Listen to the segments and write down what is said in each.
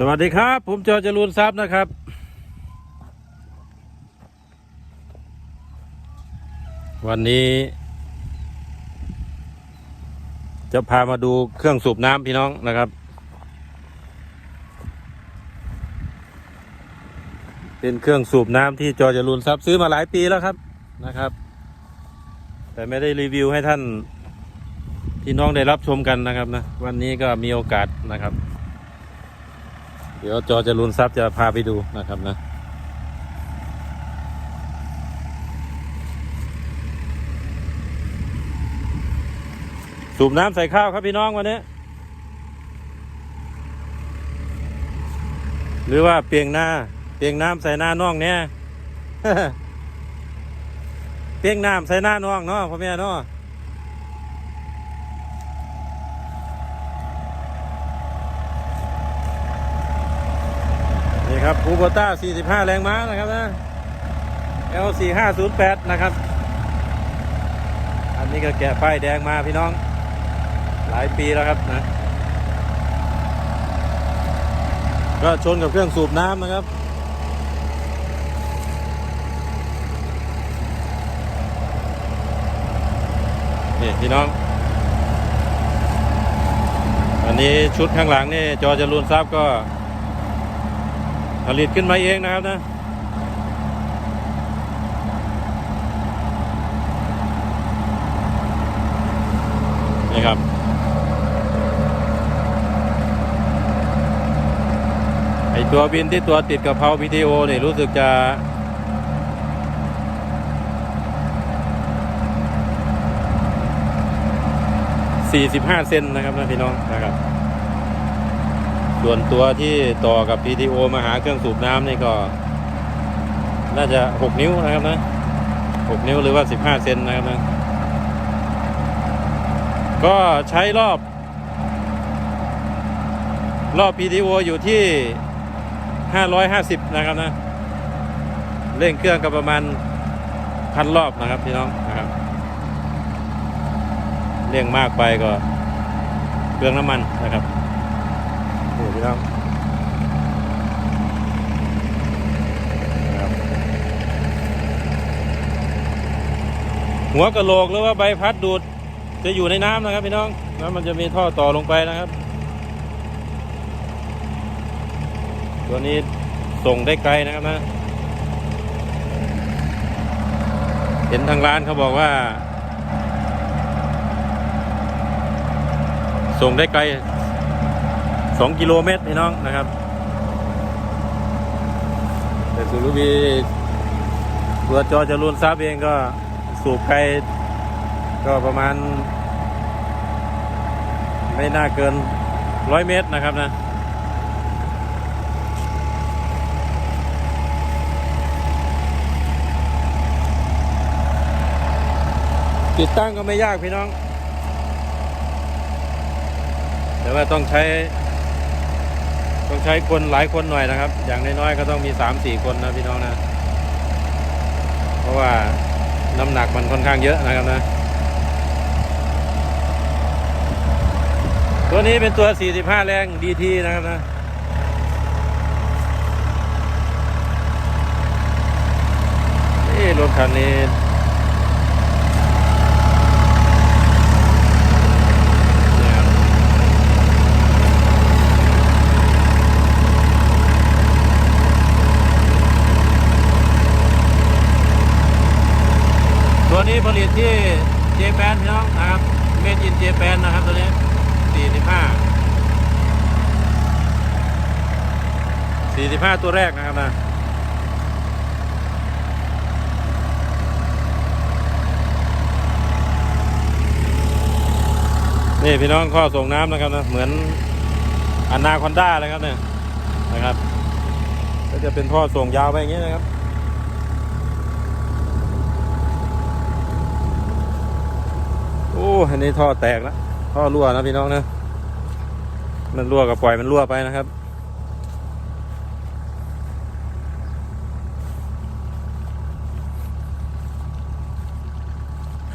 สวัสดีครับ ผมจอจรูนทรัพย์นะครับ วันนี้ จะพามาดูเครื่องสูบน้ำพี่น้องนะครับ เป็นเครื่องสูบน้ำที่จอจรูนทรัพย์ซื้อมาหลายปีแล้วครับนะครับ แต่ไม่ได้รีวิวให้ท่านพี่น้องได้รับชมกันนะครับนะวันนี้ก็มีโอกาสนะครับ เดี๋ยวจอจะรูนทรัพย์จะพาไปดูนะครับนะสูบน้ำใส่ข้าวครับพี่น้องวันนี้ หรือว่าเปียงหน้า เปียงน้ำใส่หน้าน้องเนี่ยเปียงน้ำใส่หน้าน้องเนาะพ่อแม่เนาะ ครับคูโบต้า 45 แรงม้านะครับนะ L 4508 นะครับ อันนี้ก็แกะป้ายแดงมาพี่น้อง หลายปีแล้วครับนะ ก็ชนกับเครื่องสูบน้ำนะครับนี่พี่น้อง อันนี้ชุดข้างหลังนี่จอจรูนทรัพย์ก็ ผลิตขึ้นมาเองนะครับนะนี่ครับไอตัวบินที่ตัวติดกับเพาพีทีโอนี่รู้สึกจะ45 เซนนะครับนะพี่น้องนะครับ ส่วนตัวที่ต่อกับ PTO มาหาเครื่องสูบน้ำนี่ก็ น่าจะ 6 นิ้วนะครับนะ 6 นิ้วหรือว่า 15 เซนนะครับนะ ก็ใช้รอบ รอบ PTO อยู่ที่ 550 นะครับนะ เร่งเครื่องก็ประมาณพันรอบนะครับพี่น้องนะครับเร่งมากไปก็เปลืองน้ำมันนะครับ นี่พี่น้องหัวกระโหลกหรือว่าใบพัดดูดจะอยู่ในน้ำนะครับพี่น้องแล้วมันจะมีท่อต่อลงไปนะครับ ตัวนี้ส่งได้ไกลนะครับนะ เห็นทางร้านเขาบอกว่า ส่งได้ไกล สองกิโลเมตรพี่น้องนะครับแต่สุรุบีตัวจอจรูนทรัพย์เองก็สูบไกลก็ประมาณ ไม่น่าเกินร้อยเมตรนะครับนะติดตั้งก็ไม่ยากพี่น้อง แต่ว่าต้องใช้ ต้องใช้คนหลายคนหน่อยนะครับ อย่างน้อยๆก็ต้องมีสามสี่คนนะพี่น้องนะ เพราะว่าน้ำหนักมันค่อนข้างเยอะนะครับนะ ตัวนี้เป็นตัว 45 แรง DT นะครับนะนี่รถคันนี้ เนี่ยครับตัว นี้ผลิตที่เจแปนพี่น้องนะครับ เมดอินเจแปนนะครับตัวนี้45 45ตัวแรกนะครับนะนี่พี่น้องข้อส่งน้ำนะครับนะเหมือนอนาคอนด้าเลยครับเนี่ยนะครับ ก็จะเป็นท่อส่งยาวไปอย่างนี้นะครับ โอ้อันนี้ท่อแตกแล้วท่อรั่วนะพี่น้องนะมันรั่วก็ปล่อยมันรั่วไปนะครับ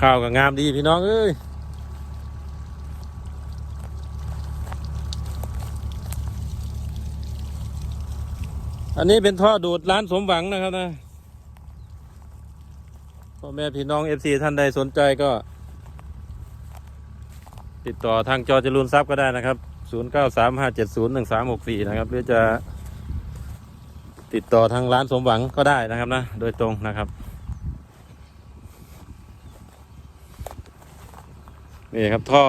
ข้าวก็งามดีพี่น้องเอ้ยอันนี้เป็นท่อดูดร้านสมหวังนะครับนะพ่อแม่พี่น้องเอฟซีท่านใดสนใจก็ ติดต่อทางจอจรูนทรัพย์ก็ได้นะครับ 0935701364 นะครับ หรือจะติดต่อทางร้านสมหวังก็ได้นะครับนะ โดยตรงนะครับ นี่ครับท่อ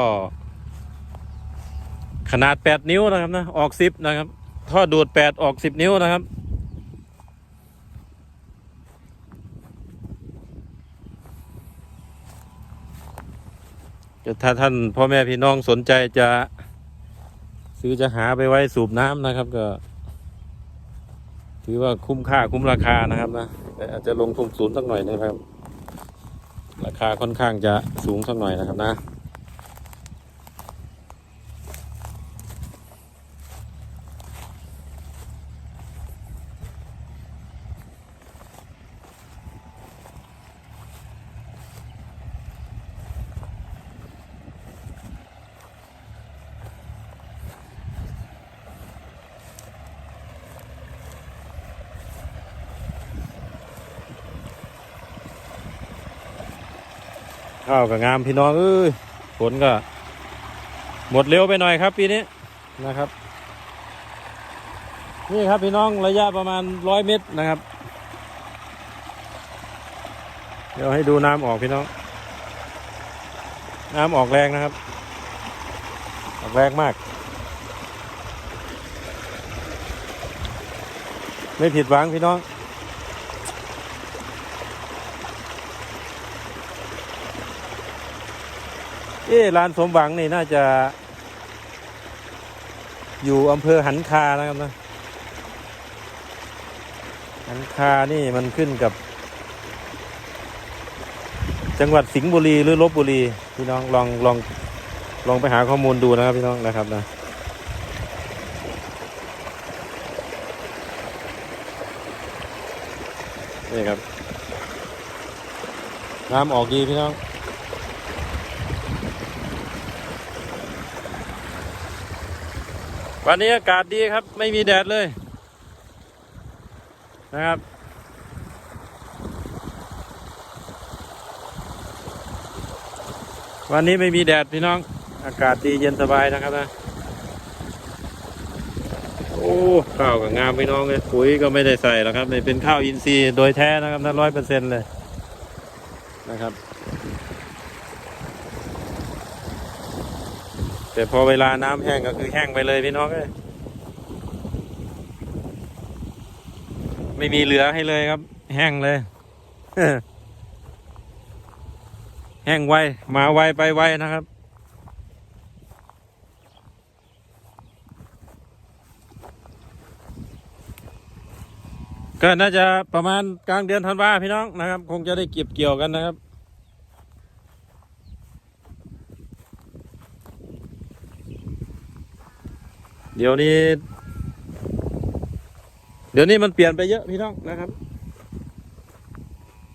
ขนาด 8 นิ้วนะครับนะ ออก 10 นะครับ ท่อดูด 8 ออก 10 นิ้วนะครับ ถ้าท่านพ่อแม่พี่น้องสนใจจะ ซื้อจะหาไปไว้สูบน้ำนะครับ ก็ ถือว่าคุ้มค่าคุ้มราคานะครับนะแต่อาจจะลงทุนสูงสักหน่อยนะครับ ราคาค่อนข้างจะสูงสักหน่อยนะครับนะ กับงามพี่น้องเอ้ยฝนก็ หมดเร็วไปหน่อยครับ ปีนี้นะครับ นี่ครับพี่น้องระยะประมาณร้อยเมตรนะครับ เดี๋ยวให้ดูน้ำออกพี่น้อง น้ำออกแรงนะครับ ออกแรงมาก ไม่ผิดหวังพี่น้อง เอ๊ร้านสมหวังนี่น่าจะ อยู่อำเภอหันคานะครับนะ หันคานี่มันขึ้นกับ จังหวัดสิงห์บุรีหรือลบบุรี พี่น้องลองลองลองไปหาข้อมูลดูนะครับพี่น้องนะครับนะนี่ครับน้ำออกดีพี่น้อง วันนี้อากาศดีครับ ไม่มีแดดเลย นะครับ วันนี้ไม่มีแดดพี่น้อง อากาศดีเย็นสบายนะครับนะโอ้ข้าวกับงามพี่น้องเลยปุ๋ยก็ไม่ได้ใส่หรอกครับนี่เป็นข้าวอินทรีย์โดยแท้นะครับนั่นร้อยเปอร์เซ็นต์เลยนะครับ แต่พอเวลาน้ำแห้งก็คือแห้งไปเลยพี่น้องเอ้ยไม่มีเหลือให้เลยครับ แห้งเลย แห้งไวมาไวไปไวนะครับก็น่าจะประมาณกลางเดือนธันวาพี่น้องนะครับ คงจะได้เก็บเกี่ยวกันนะครับ เดี๋ยวนี้ เดี๋ยวนี้มันเปลี่ยนไปเยอะพี่น้องนะครับ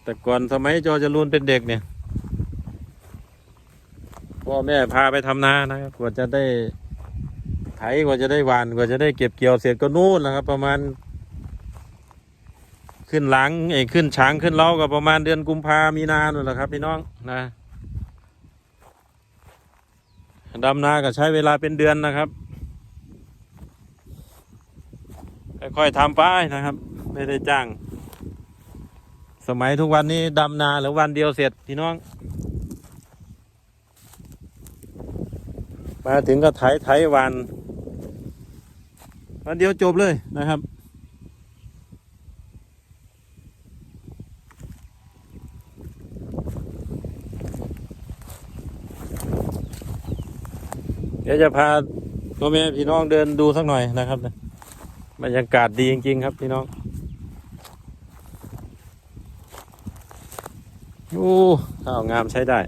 แต่ก่อนสมัยจอจะรูนเป็นเด็กเนี่ยพ่อแม่พาไปทำนานะครับกว่าจะได้ไถกว่าจะได้หวานกว่าจะได้เก็บเกี่ยวเสร็จก็นู่นนะครับ ประมาณ ขึ้นหลังไอ้ขึ้นช้างขึ้นเล้าก็ประมาณเดือนกุมภามีนานู่นแหละครับ พี่น้องนะดำนาก็ใช้เวลาเป็นเดือนนะครับ ค่อยๆทำไปนะครับ ไม่ได้จ้าง สมัยทุกวันนี้ดำนาหรือวันเดียวเสร็จพี่น้อง มาถึงก็ไถไถวัน วันเดียวจบเลยนะครับเดี๋ยวจะพาพ่อแม่พี่น้องเดินดูสักหน่อยนะครับ บรรยากาศดีจริง ๆ ครับพี่น้องโอ้ข้าวงามใช้ได้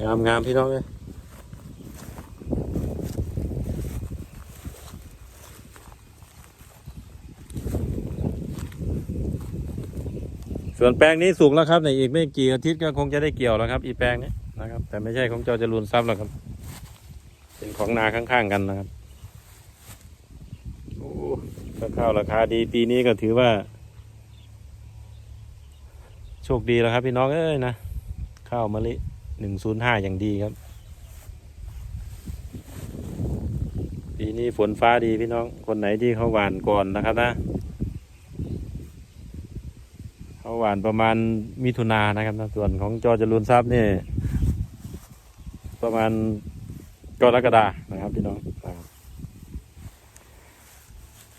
งามงามพี่น้องเลยส่วนแปลงนี้สูงแล้วครับในอีกไม่กี่อาทิตย์ก็คงจะได้เกี่ยวแล้วครับ อีแปลงนี้ นะครับ แต่ไม่ใช่ของเจ้าจรูนทรัพย์หรอกครับ เป็นของนาข้างๆกันนะครับโอ้ข้าวราคาดีปีนี้ก็ถือว่า โชคดีแล้วครับ พี่น้องเอ้ยนะข้าวมะลิหนึ่งศูนย์ห้าอย่างดีครับ ปีนี้ฝนฟ้าดีพี่น้องคนไหนที่เขาหวานก่อนนะครับนะเขาหวานประมาณมิถุนานะครับนะส่วนของจอจรูนทรัพย์นี่ ประมาณกรกฎานะครับ พี่น้อง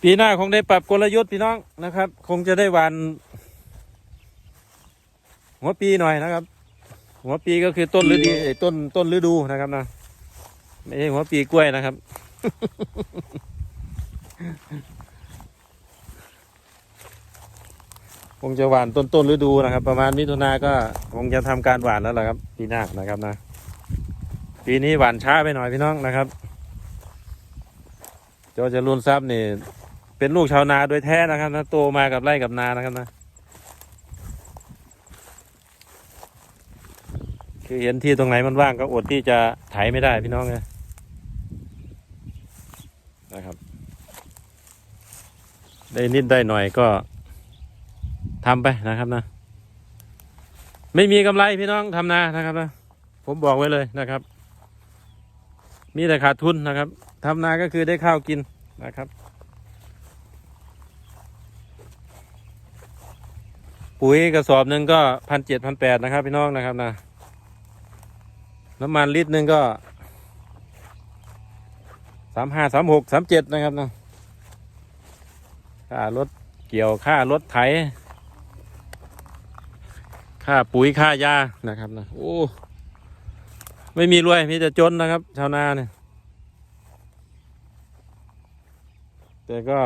ปีหน้าคงได้ปรับกลยุทธ์พี่น้องนะครับ คงจะได้วานหัวปีหน่อยนะครับ หัวปีก็คือต้นฤดูต้นต้นฤดูนะครับนะไม่ใช่หัวปีกล้วยนะครับคงจะหวานต้นต้นฤดูนะครับ ประมาณมิถุนาก็คงจะทำการหวานแล้วล่ะครับปีหน้านะครับนะ ปีนี้หวานช้าไปหน่อยพี่น้องนะครับจอจะรุนทรัพย์นี่ เป็นลูกชาวนาโดยแท้นะครับนะโตมากับไร่กับนานะครับนะ คือเห็นที่ตรงไหนมันว่างก็อดที่จะไถไม่ได้พี่น้องเลยนะครับ ได้นิดได้หน่อยก็ทำไปนะครับนะ ไม่มีกำไรพี่น้องทำนานะครับนะ ผมบอกไว้เลยนะครับ มีแต่ขาดทุนนะครับทำนาก็คือได้ข้าวกินนะครับ ปุ๋ยกระสอบหนึ่งก็พันเจ็ดพันแปดนะครับ พี่น้องนะครับนะน้ำมันลิตรหนึ่งก็สามห้าสามหกสามเจ็ดนะครับนะค่ารถเกี่ยวค่ารถไถ ค่าปุ๋ยค่ายานะครับนะโอ้ ไม่มีรวยมีแต่จนนะครับ ชาวนาเนี่ย แต่ก็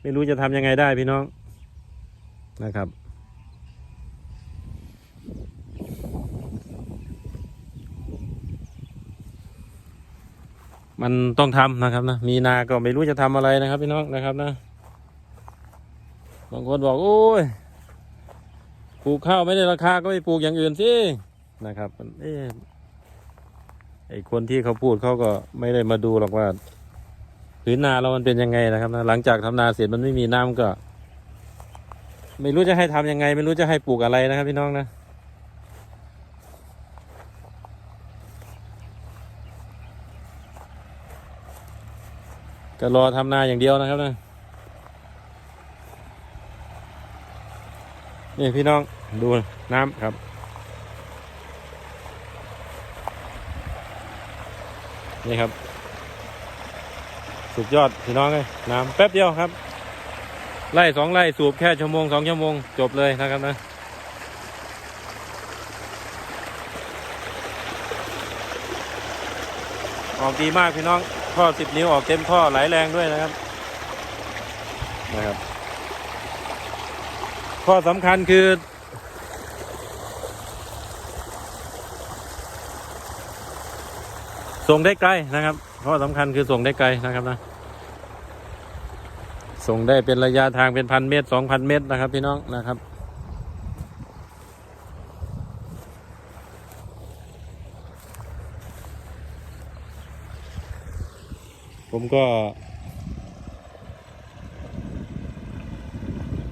ไม่รู้จะทำยังไงได้พี่น้องนะครับ มันต้องทำนะครับนะมีนาก็ไม่รู้จะทำอะไรนะครับพี่น้องนะครับนะบางคนบอกโอ้ยปลูกข้าวไม่ได้ราคาก็ไปปลูกอย่างอื่นสิ นะครับเอ๊ะไอคนที่เขาพูดเขาก็ไม่ได้มาดูหรอกว่าพื้นนาเรามันเป็นยังไงนะครับนะหลังจากทำนาเสร็จมันไม่มีน้ำก็ ไม่รู้จะให้ทำยังไง ไม่รู้จะให้ปลูกอะไรนะครับพี่น้องนะก็รอทำนาอย่างเดียวนะครับนะนี่พี่น้องดูน้ำครับ นี่ครับ สุดยอดพี่น้องเลยน้ำแป๊บเดียวครับ ไล่สองไล่สูบแค่ชั่วโมงสองชั่วโมงจบเลยนะครับนะออกดีมากพี่น้องท่อสิบนิ้วออกเต็มท่อไหลแรงด้วยนะครับนะครับข้อสำคัญคือ ส่งได้ไกลนะครับ ข้อสำคัญคือส่งได้ไกลนะครับนะ ส่งได้เป็นระยะทางเป็นพันเมตรสองพันเมตรนะครับ พี่น้องนะครับผมก็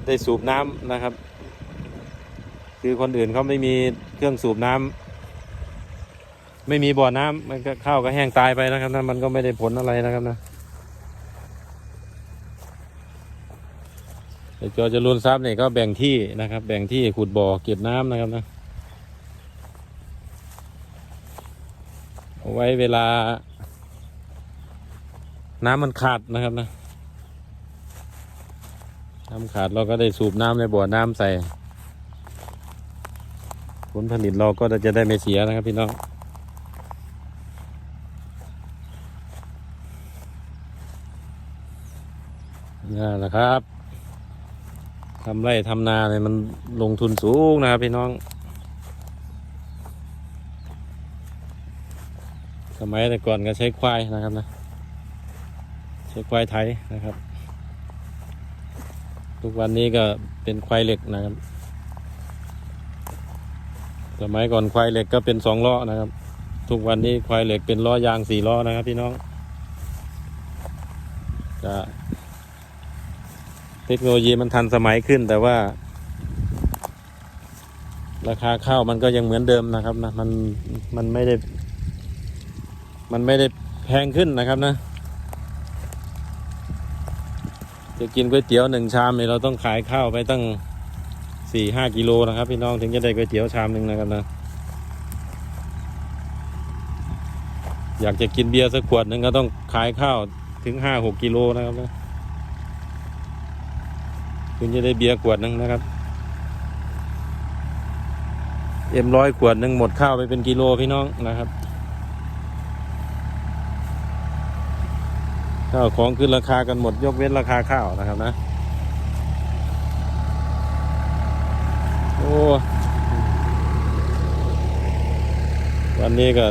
ได้สูบน้ำนะครับ คือคนอื่นเขาไม่มีเครื่องสูบน้ำ ไม่มีบ่อน้ำมันก็ข้าวก็แห้งตายไปนะครับนะมันก็ไม่ได้ผลอะไรนะครับนะแต่จอจะรูนทรัพย์เนี่ยก็แบ่งที่นะครับ แบ่งที่ขุดบ่อเก็บน้ำนะครับนะเอาไว้เวลา น้ำมันขาดนะครับนะน้ำขาดเราก็ได้สูบน้ำในบ่อน้ำใส่ ผลผลิตเราก็จะได้ไม่เสียนะครับพี่น้อง นี่แหละครับทำไร่ทำนาเนี่ยมันลงทุนสูงนะครับพี่น้อง สมัยแต่ก่อนก็ใช้ควายนะครับนะ ใช้ควายไทยนะครับ ทุกวันนี้ก็เป็นควายเหล็กนะครับ สมัยก่อนควายเหล็กก็เป็นสองล้อนะครับ ทุกวันนี้ควายเหล็กเป็นล้อยางสี่ล้อนะครับ พี่น้องจะ เทคโนโลยีมันทันสมัยขึ้น แต่ว่า ราคาข้าวมันก็ยังเหมือนเดิมนะครับนะมันมันไม่ได้ มันไม่ได้แพงขึ้นนะครับนะ จะกินก๋วยเตี๋ยวหนึ่งชามเนี่ยเราต้องขายข้าวไปตั้งสี่ห้ากิโลนะครับ พี่น้องถึงจะได้ก๋วยเตี๋ยวชามหนึ่งนะครับนะอยากจะกินเบียร์สักขวดหนึ่งก็ต้องขายข้าวถึงห้าหกกิโลนะครับนะ ถึงจะได้เบียร์ขวดหนึ่งนะครับ เอ็มร้อยขวดหนึ่งหมดข้าวไปเป็นกิโลพี่น้องนะครับ ข้าวของขึ้นราคากันหมดยกเว้นราคาข้าวนะครับนะ โอ้วันนี้ก็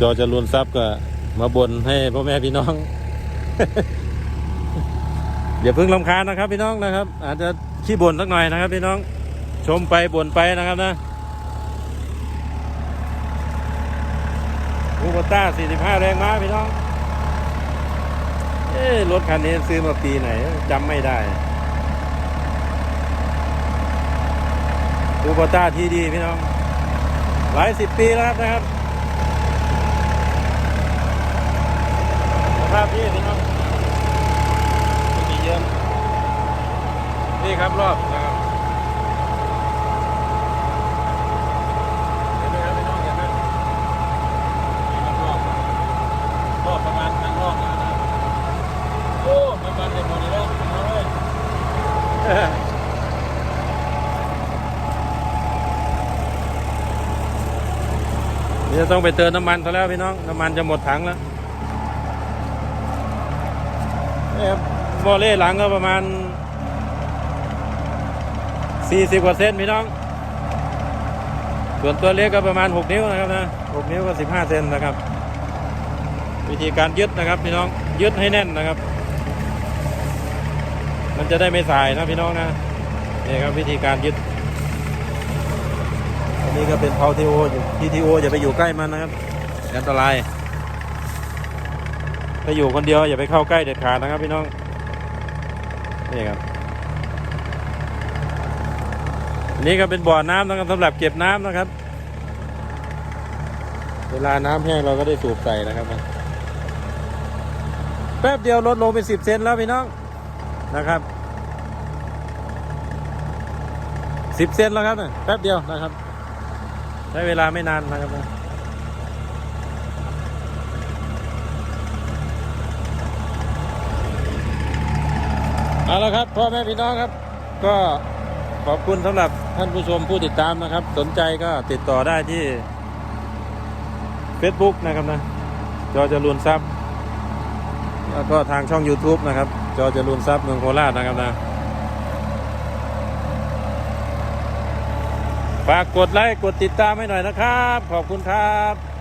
จอจะรุนทรัพย์ก็มาบ่นให้พ่อแม่พี่น้อง อย่าเพิ่งลำคาญนะครับพี่น้องนะครับ อาจจะขี้บ่นสักหน่อยนะครับพี่น้องชมไปบ่นไปนะครับนะอูบต้า 45 แรงม้าพี่น้อง เอ๊รถคันนี้ซื้อมาปีไหนจำไม่ได้อูบต้าที่ดีพี่น้อง หลายสิบปีแล้วนะครับสภาพที่พี่น้องไม่มีเยอะนี่ ครับรอบนะครับเห็นไหมครับพี่น้องเห็นไหมนี่ครับรอบรอบประมาณพันรอบนะครับโอ้มันมันเลยหมดเลยพี่น้องเอ้ยนี่จะต้องไปเติมน้ำมันซะแล้วพี่น้องน้ำมันจะหมดถังแล้วนี่ครับโมอเล่หลังก็ประมาณ 40กว่าเซนพี่น้อง ส่วนตัวเล็กก็ประมาณ 6 นิ้วนะครับนะ6นิ้วก็ 15 เซนนะครับ วิธีการยึดนะครับพี่น้องยึดให้แน่นนะครับ มันจะได้ไม่สายนะพี่น้องนะนี่ครับวิธีการยึดอันนี้ก็เป็นเพาทีโออยู่ทีทีโออย่าไปอยู่ใกล้มันนะครับอันตรายถ้าอยู่คนเดียวอย่าไปเข้าใกล้เด็ดขาดนะครับพี่น้องนี่ครับอั นี้ก็เป็นบ่อน้ำนะครับสำหรับเก็บน้ำนะครับ เวลาน้ำแห้งเราก็ได้สูบใส่นะครับแป๊บเดียวลดลงเป็นสิบเซนแล้วพี่น้องนะครับสิบเซนแล้วครับนี่ยแป๊บเดียวนะครับ ใช้เวลาไม่นานนะครับนะเอาละครับพ่อแม่พี่น้องครับ ก็ขอบคุณสำหรับ ท่านผู้ชมผู้ติดตามนะครับ สนใจก็ติดต่อได้ที่ Facebook นะครับนะ จอจรูนทรัพย์ แล้วก็ทางช่อง YouTube นะครับ จอจรูนทรัพย์เมืองโคราชนะครับนะฝากกดไลค์กดติดตามให้หน่อยนะครับ ขอบคุณครับ